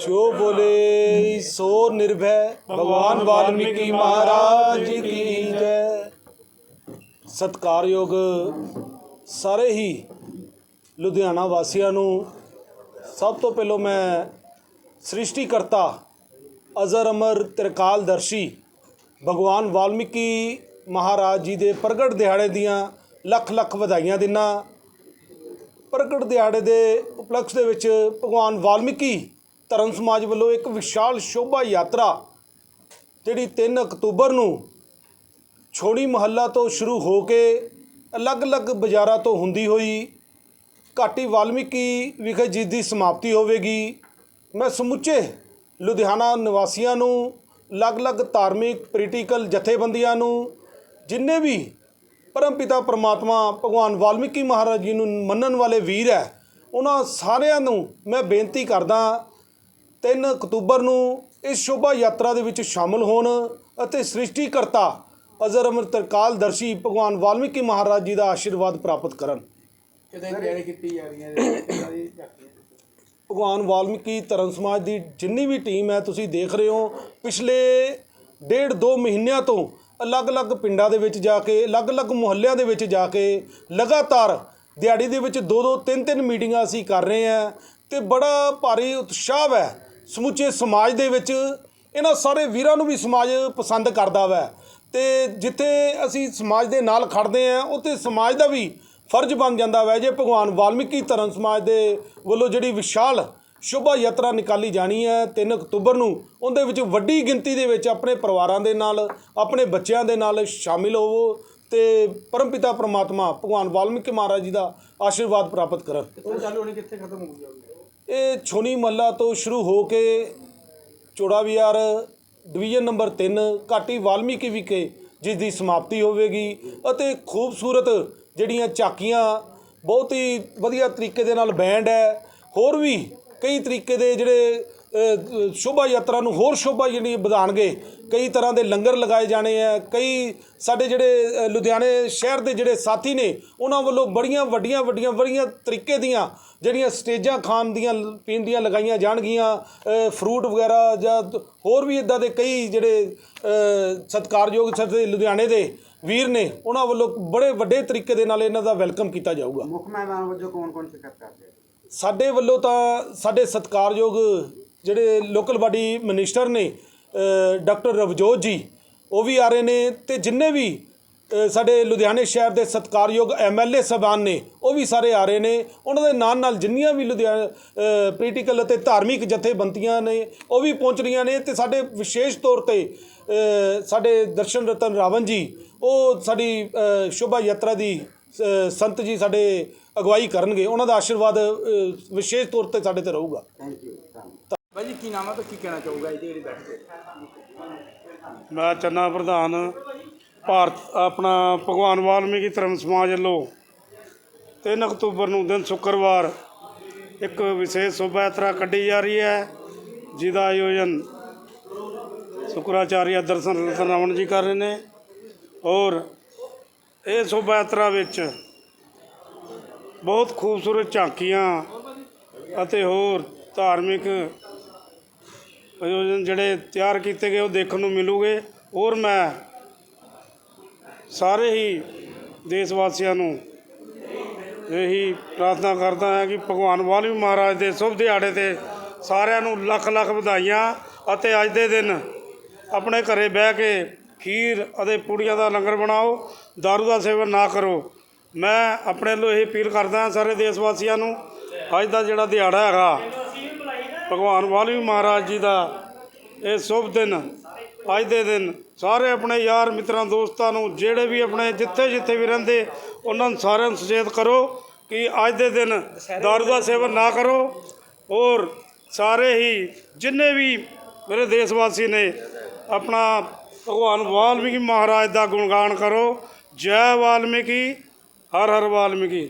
ਜੋ ਬੋਲੇ ਸੋ ਨਿਰਭੈ, ਭਗਵਾਨ ਵਾਲਮੀਕੀ ਮਹਾਰਾਜ ਕੀ ਜੈ। ਸਤਕਾਰਯੋਗ ਸਾਰੇ ਹੀ ਲੁਧਿਆਣਾ ਵਾਸੀਆਂ ਨੂੰ ਸਭ ਤੋਂ ਪਹਿਲਾਂ ਮੈਂ ਸ੍ਰਿਸ਼ਟੀਕਰਤਾ ਅਜ਼ਰ ਅਮਰ ਤ੍ਰਿਕਾਲਦਰਸ਼ੀ ਭਗਵਾਨ ਵਾਲਮੀਕੀ ਮਹਾਰਾਜ ਜੀ ਦੇ ਪ੍ਰਗਟ ਦਿਹਾੜੇ ਦੀਆਂ ਲੱਖ ਲੱਖ ਵਧਾਈਆਂ ਦਿੰਨਾ। ਪ੍ਰਗਟ ਦਿਹਾੜੇ ਦੇ ਉਪਲਕਸ਼ ਦੇ ਵਿੱਚ ਭਗਵਾਨ ਵਾਲਮੀਕੀ ਧਰਮ ਸਮਾਜ ਵੱਲੋਂ ਇੱਕ ਵਿਸ਼ਾਲ ਸ਼ੋਭਾ ਯਾਤਰਾ ਜਿਹੜੀ 3 ਅਕਤੂਬਰ ਨੂੰ ਛੋੜੀ ਮਹੱਲਾ ਤੋਂ ਸ਼ੁਰੂ ਹੋ ਕੇ ਅਲੱਗ-ਅਲੱਗ ਬਾਜ਼ਾਰਾਂ ਤੋਂ ਹੁੰਦੀ ਹੋਈ ਘਾਟੀ ਵਾਲਮੀਕੀ ਵਿਖੇ ਜਿਸ ਦੀ ਸਮਾਪਤੀ ਹੋਵੇਗੀ। ਮੈਂ ਸਮੁੱਚੇ ਲੁਧਿਆਣਾ ਨਿਵਾਸੀਆਂ ਨੂੰ, ਅਲੱਗ-ਅਲੱਗ ਧਾਰਮਿਕ ਪੋਲੀਟੀਕਲ ਜਥੇਬੰਦੀਆਂ ਨੂੰ, ਜਿੰਨੇ ਵੀ ਪਰਮਪਿਤਾ ਪ੍ਰਮਾਤਮਾ ਭਗਵਾਨ ਵਾਲਮੀਕੀ ਮਹਾਰਾਜ ਜੀ ਨੂੰ ਮੰਨਣ ਵਾਲੇ ਵੀਰ ਹੈ ਉਹਨਾਂ ਸਾਰਿਆਂ ਨੂੰ ਮੈਂ ਬੇਨਤੀ ਕਰਦਾ 3 ਅਕਤੂਬਰ ਨੂੰ ਇਸ ਸ਼ੋਭਾ ਯਾਤਰਾ ਦੇ ਵਿੱਚ ਸ਼ਾਮਲ ਹੋਣ ਅਤੇ ਸ੍ਰਿਸ਼ਟੀਕਰਤਾ ਅਜ਼ਰ ਅਮਰ ਤਰਕਾਲਦਰਸ਼ੀ ਭਗਵਾਨ ਵਾਲਮੀਕੀ ਮਹਾਰਾਜ ਜੀ ਦਾ ਆਸ਼ੀਰਵਾਦ ਪ੍ਰਾਪਤ ਕਰਨ। ਕਿਤੇ ਤਿਆਰੀ ਕੀਤੀ ਜਾ ਰਹੀ ਹੈ ਭਗਵਾਨ ਵਾਲਮੀਕੀ ਧਰਮ ਸਮਾਜ ਦੀ ਜਿੰਨੀ ਵੀ ਟੀਮ ਹੈ ਤੁਸੀਂ ਦੇਖ ਰਹੇ ਹੋ ਪਿਛਲੇ ਡੇਢ ਦੋ ਮਹੀਨਿਆਂ ਤੋਂ ਅਲੱਗ-ਅਲੱਗ ਪਿੰਡਾਂ ਦੇ ਵਿੱਚ ਜਾ ਕੇ ਅਲੱਗ-ਅਲੱਗ ਮੁਹੱਲਿਆਂ ਦੇ ਵਿੱਚ ਜਾ ਕੇ ਲਗਾਤਾਰ ਦਿਹਾੜੀ ਦੇ ਵਿੱਚ ਦੋ ਦੋ ਤਿੰਨ ਤਿੰਨ ਮੀਟਿੰਗਾਂ ਅਸੀਂ ਕਰ ਰਹੇ ਹਾਂ ਤੇ ਬੜਾ ਭਾਰੀ ਉਤਸ਼ਾਹ ਹੈ ਸਮੁੱਚੇ ਸਮਾਜ ਦੇ ਵਿੱਚ। ਇਹਨਾਂ ਸਾਰੇ ਵੀਰਾਂ ਨੂੰ ਵੀ ਸਮਾਜ ਪਸੰਦ ਕਰਦਾ ਵੈ ਤੇ ਜਿੱਥੇ ਅਸੀਂ ਸਮਾਜ ਦੇ ਨਾਲ ਖੜਦੇ ਹਾਂ, ਉੱਥੇ ਸਮਾਜ ਦਾ ਵੀ ਫਰਜ਼ ਬਣ ਜਾਂਦਾ ਵੈ ਜੇ ਭਗਵਾਨ ਵਾਲਮੀਕੀ ਧਰਮ ਸਮਾਜ ਦੇ ਵੱਲੋਂ ਜਿਹੜੀ ਵਿਸ਼ਾਲ ਸ਼ੋਭਾ ਯਾਤਰਾ ਨਿਕਾਲੀ ਜਾਣੀ ਹੈ 3 ਅਕਤੂਬਰ ਨੂੰ, ਉਹਦੇ ਵਿੱਚ ਵੱਡੀ ਗਿਣਤੀ ਦੇ ਵਿੱਚ ਆਪਣੇ ਪਰਿਵਾਰਾਂ ਦੇ ਨਾਲ, ਆਪਣੇ ਬੱਚਿਆਂ ਦੇ ਨਾਲ ਸ਼ਾਮਿਲ ਹੋਵੋ। ਤੇ ਪਰਮਪਿਤਾ ਪ੍ਰਮਾਤਮਾ ਭਗਵਾਨ ਵਾਲਮੀਕੀ ਮਹਾਰਾਜ ਜੀ ਦਾ ਆਸ਼ੀਰਵਾਦ ਪ੍ਰਾਪਤ ਕਰਨ। ਉਹ ਚਾਲੂ ਹੋਣੀ ਕਿੱਥੇ ਖਤਮ ਹੋ ਜਾਊਗੀ ਇਹ ਛੋਨੀ ਮਹੱਲਾ ਤੋਂ ਸ਼ੁਰੂ ਹੋ ਕੇ ਚੋੜਾ ਵਿਹਾਰ ਡਿਵੀਜ਼ਨ ਨੰਬਰ 3 ਘਾਟੀ ਵਾਲਮੀਕੀ ਵਿਖੇ ਜਿਸ ਦੀ ਸਮਾਪਤੀ ਹੋਵੇਗੀ ਅਤੇ ਖੂਬਸੂਰਤ ਜਿਹੜੀਆਂ ਝਾਕੀਆਂ ਬਹੁਤ ਹੀ ਵਧੀਆ ਤਰੀਕੇ ਦੇ ਨਾਲ ਬੈਂਡ ਹੈ। ਹੋਰ ਵੀ ਕਈ ਤਰੀਕੇ ਦੇ ਜਿਹੜੇ ਸ਼ੋਭਾ ਯਾਤਰਾ ਨੂੰ ਹੋਰ ਸ਼ੋਭਾ ਜਿਹੜੀ ਵਧਾਉਣਗੇ ਕਈ ਤਰ੍ਹਾਂ ਦੇ ਲੰਗਰ ਲਗਾਏ ਜਾਣੇ ਆ ਕਈ ਸਾਡੇ ਜਿਹੜੇ ਲੁਧਿਆਣੇ ਸ਼ਹਿਰ ਦੇ ਜਿਹੜੇ ਸਾਥੀ ਨੇ ਉਹਨਾਂ ਵੱਲੋਂ ਬੜੀਆਂ ਵੱਡੀਆਂ ਵੱਡੀਆਂ ਬੜੀਆਂ ਤਰੀਕੇ ਦੀਆਂ ਜਿਹੜੀਆਂ ਸਟੇਜਾਂ ਖਾਣ ਦੀਆਂ ਪੀਣ ਦੀਆਂ ਲਗਾਈਆਂ ਜਾਣਗੀਆਂ ਫਰੂਟ ਵਗੈਰਾ ਜਾਂ ਹੋਰ ਵੀ ਇਦਾਂ ਦੇ ਕਈ ਜਿਹੜੇ ਸਤਿਕਾਰਯੋਗ ਸਾਡੇ ਲੁਧਿਆਣੇ ਦੇ ਵੀਰ ਨੇ ਉਹਨਾਂ ਵੱਲੋਂ ਬੜੇ ਵੱਡੇ ਤਰੀਕੇ ਦੇ ਨਾਲ ਇਹਨਾਂ ਦਾ ਵੈਲਕਮ ਕੀਤਾ ਜਾਊਗਾ। ਮੁੱਖ ਮਹਿਮਾਨ ਵਜੋਂ ਕੌਣ ਕੌਣ ਸ਼ਿਰਕਤ ਕਰਦੇ ਸਾਡੇ ਵੱਲੋਂ ਤਾਂ ਸਾਡੇ ਸਤਿਕਾਰਯੋਗ ਜਿਹੜੇ ਲੋਕਲ ਬਾਡੀ ਮਿਨਿਸਟਰ ਨੇ ਡਾਕਟਰ ਰਵਜੋਤ ਜੀ, ਉਹ ਵੀ ਆ ਰਹੇ ਨੇ ਤੇ ਜਿੰਨੇ ਵੀ ਸਾਡੇ ਲੁਧਿਆਣੇ ਸ਼ਹਿਰ ਦੇ ਸਤਿਕਾਰਯੋਗ ਐਮਐਲਏ ਸਬਾਨ ਨੇ, ਉਹ ਵੀ ਸਾਰੇ ਆ ਰਹੇ ਨੇ। ਉਹਨਾਂ ਦੇ ਨਾਲ ਨਾਲ ਜਿੰਨੀਆਂ ਵੀ ਲੁਧਿਆਣਾ ਪੋਲੀਟੀਕਲ ਅਤੇ ਧਾਰਮਿਕ ਜਥੇਬੰਦੀਆਂ ਨੇ, ਉਹ ਵੀ ਪਹੁੰਚ ਰਹੀਆਂ ਨੇ ਤੇ ਸਾਡੇ ਵਿਸ਼ੇਸ਼ ਤੌਰ ਤੇ ਸਾਡੇ ਦਰਸ਼ਨ ਰਤਨ ਰਾਵਣ ਜੀ, ਉਹ ਸਾਡੀ ਸ਼ੋਭਾ ਯਾਤਰਾ ਦੀ ਸੰਤ ਜੀ ਸਾਡੇ ਅਗਵਾਈ ਕਰਨਗੇ। ਉਹਨਾਂ ਦਾ ਆਸ਼ੀਰਵਾਦ ਵਿਸ਼ੇਸ਼ ਤੌਰ ਤੇ ਸਾਡੇ ਤੇ ਰਹੂਗਾ। ਜੀ, ਕੀ ਨਾਮ ਹੈ ਤੇ ਕੀ ਕਹਿਣਾ ਚਾਹੂਗਾ ਇਹਦੀ ਜਿਹੜੀ ਬੈਠ ਕੇ? ਮੈਂ ਚੰਨਾ ਪ੍ਰਧਾਨ, ਭਾਰਤ, ਆਪਣਾ ਭਗਵਾਨ ਵਾਲਮੀਕੀ ਧਰਮ ਸਮਾਜ ਵੱਲੋਂ 3 ਅਕਤੂਬਰ ਨੂੰ ਦਿਨ ਸ਼ੁੱਕਰਵਾਰ ਇੱਕ ਵਿਸ਼ੇਸ਼ ਸ਼ੋਭਾ ਯਾਤਰਾ ਕੱਢੀ ਜਾ ਰਹੀ ਹੈ, ਜਿਹਦਾ ਆਯੋਜਨ ਸ਼ੁਕਰਾਚਾਰਿਆ ਦਰਸ਼ਨ ਰਤਨ ਜੀ ਕਰ ਰਹੇ ਨੇ ਔਰ ਇਹ ਸ਼ੋਭਾ ਯਾਤਰਾ ਵਿੱਚ ਬਹੁਤ ਖੂਬਸੂਰਤ ਝਾਂਕੀਆਂ ਅਤੇ ਹੋਰ ਧਾਰਮਿਕ ਆਯੋਜਨ ਜਿਹੜੇ ਤਿਆਰ ਕੀਤੇ ਗਏ ਉਹ ਦੇਖਣ ਨੂੰ ਮਿਲੂਗੇ। ਔਰ ਮੈਂ ਸਾਰੇ ਹੀ ਦੇਸ਼ ਵਾਸੀਆਂ ਨੂੰ ਇਹੀ ਪ੍ਰਾਰਥਨਾ ਕਰਦਾ ਹਾਂ ਕਿ ਭਗਵਾਨ ਵਾਲਮੀਕੀ ਮਹਾਰਾਜ ਦੇ ਸ਼ੁਭ ਦਿਹਾੜੇ ਤੇ ਸਾਰਿਆਂ ਨੂੰ ਲੱਖ ਲੱਖ ਵਧਾਈਆਂ ਅਤੇ ਅੱਜ ਦੇ ਦਿਨ ਆਪਣੇ ਘਰੇ ਬਹਿ ਕੇ ਖੀਰ ਅਤੇ ਪੂੜੀਆਂ ਦਾ ਲੰਗਰ ਬਣਾਓ, ਦਾਰੂ ਦਾ ਸੇਵਨ ਨਾ ਕਰੋ। ਮੈਂ ਆਪਣੇ ਵੱਲੋਂ ਇਹ ਅਪੀਲ ਕਰਦਾ ਹਾਂ ਸਾਰੇ ਦੇਸ਼ ਵਾਸੀਆਂ ਨੂੰ, ਅੱਜ ਦਾ ਜਿਹੜਾ ਦਿਹਾੜਾ ਹੈਗਾ ਭਗਵਾਨ ਵਾਲਮੀ ਮਹਾਰਾਜ ਜੀ ਦਾ ਇਹ ਸ਼ੁਭ ਦਿਨ, ਅੱਜ ਦੇ ਦਿਨ ਸਾਰੇ ਆਪਣੇ ਯਾਰ ਮਿੱਤਰਾਂ, ਦੋਸਤਾਂ ਨੂੰ ਜਿਹੜੇ ਵੀ ਆਪਣੇ ਜਿੱਥੇ ਜਿੱਥੇ ਵੀ ਰਹਿੰਦੇ, ਉਹਨਾਂ ਨੂੰ ਸਾਰਿਆਂ ਨੂੰ ਸੁਚੇਤ ਕਰੋ ਕਿ ਅੱਜ ਦੇ ਦਿਨ ਦਾਰੂ ਦਾ ਸੇਵਨ ਨਾ ਕਰੋ। ਔਰ ਸਾਰੇ ਹੀ ਜਿੰਨੇ ਵੀ ਮੇਰੇ ਦੇਸ਼ ਵਾਸੀ ਨੇ, ਆਪਣਾ ਭਗਵਾਨ ਵਾਲਮੀਕੀ ਮਹਾਰਾਜ ਦਾ ਗੁਣਗਾਨ ਕਰੋ। ਜੈ ਵਾਲਮੀਕੀ, ਹਰ ਹਰ ਵਾਲਮੀਕੀ।